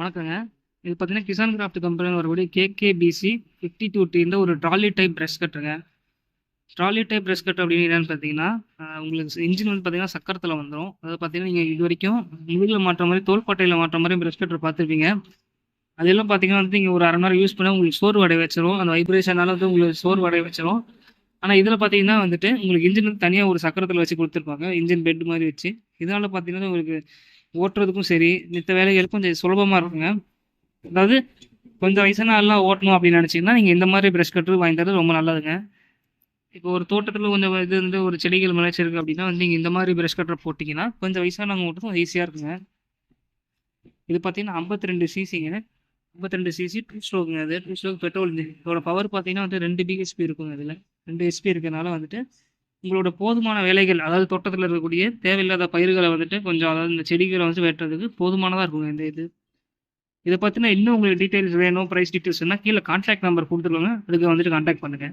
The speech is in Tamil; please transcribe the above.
வணக்கங்க. இது பார்த்தீங்கன்னா, கிசான் கிராஃப்ட் கம்பெனியில் வரக்கூடிய கேகேபிசி 52 டீன்ற ஒரு ட்ராலி டைப் பிரஷ் கட்டுருங்க ட்ராலி டைப் பிரஷ் கட் அப்படின்னு என்னென்னு பார்த்தீங்கன்னா, உங்களுக்கு இன்ஜின் வந்து பார்த்தீங்கன்னா, சக்கரத்தில் வந்துடும் அதாவது பார்த்தீங்கன்னா, இது வரைக்கும் முதுகில் மாற்ற மாதிரி தோல்பாட்டையில் மாற்ற மாதிரி பிரஷ் கட்டர் பார்த்துருப்பீங்க. அதெல்லாம் பார்த்தீங்கன்னா வந்து, நீங்கள் ஒரு அரை நேரம் யூஸ் பண்ணால் உங்களுக்கு சோர்வு அடைய வச்சிடும் அந்த வைப்ரேஷனால வந்து உங்களுக்கு சோர்வு அடைய வச்சுரும். ஆனால் இதில் பார்த்தீங்கன்னா வந்துட்டு, உங்களுக்கு இன்ஜின் வந்து தனியாக ஒரு சக்கரத்தில் வச்சு கொடுத்துருப்பாங்க இன்ஜின் பெட் மாதிரி வச்சு. இதனால் பார்த்தீங்கன்னா, உங்களுக்கு ஓட்டுறதுக்கும் சரி, மித்த வேலைகளுக்கும் கொஞ்சம் சுலபமாக இருக்குங்க. அதாவது கொஞ்சம் வயசான ஆள்லாம் ஓட்டணும் அப்படின்னு நினச்சிங்கன்னா நீங்கள் இந்த மாதிரி ப்ரெஷ் கட்டர் வாங்கி ரொம்ப நல்லதுங்க. இப்போ ஒரு தோட்டத்தில் கொஞ்சம் இது வந்து ஒரு செடிகள் முளைச்சிருக்கு அப்படின்னா வந்து, நீங்கள் இந்த மாதிரி ப்ரெஷ் கட்டர் போட்டிங்கன்னா கொஞ்சம் வயசானவங்க ஓட்டுறதுக்கும் ஈஸியாக இருக்குங்க. இது பார்த்தீங்கன்னா, 52 சிசிங்க. 52 சிசி டூ ஸ்ட்ரோக்குங்க அது. டூ ஸ்ட்ரோக் பெட்ரோல் இதோட பவர் பார்த்தீங்கன்னா வந்து ரெண்டு பிஹெச்பி இருக்குங்க அதில் ரெண்டு ஹெச்பி இருக்கிறனால வந்துட்டு, உங்களோட போதுமான வேலைகள், அதாவது தோட்டத்தில் இருக்கக்கூடிய தேவையில்லாத பயிர்களை வந்துட்டு கொஞ்சம் அதாவது இந்த செடிகளை வந்து வெட்டுறதுக்கு போதுமானதா இருக்குங்க இந்த இது. இதை பத்தின இன்னும் உங்களுக்கு டீட்டெயில்ஸ் வேணும், ப்ரைஸ் டீட்டெயில்ஸ் வேணும்னா, கீழ கான்டாக்ட் நம்பர் கொடுத்துருவாங்க அதுக்கு வந்துட்டு கான்டாக்ட் பண்ணுங்க.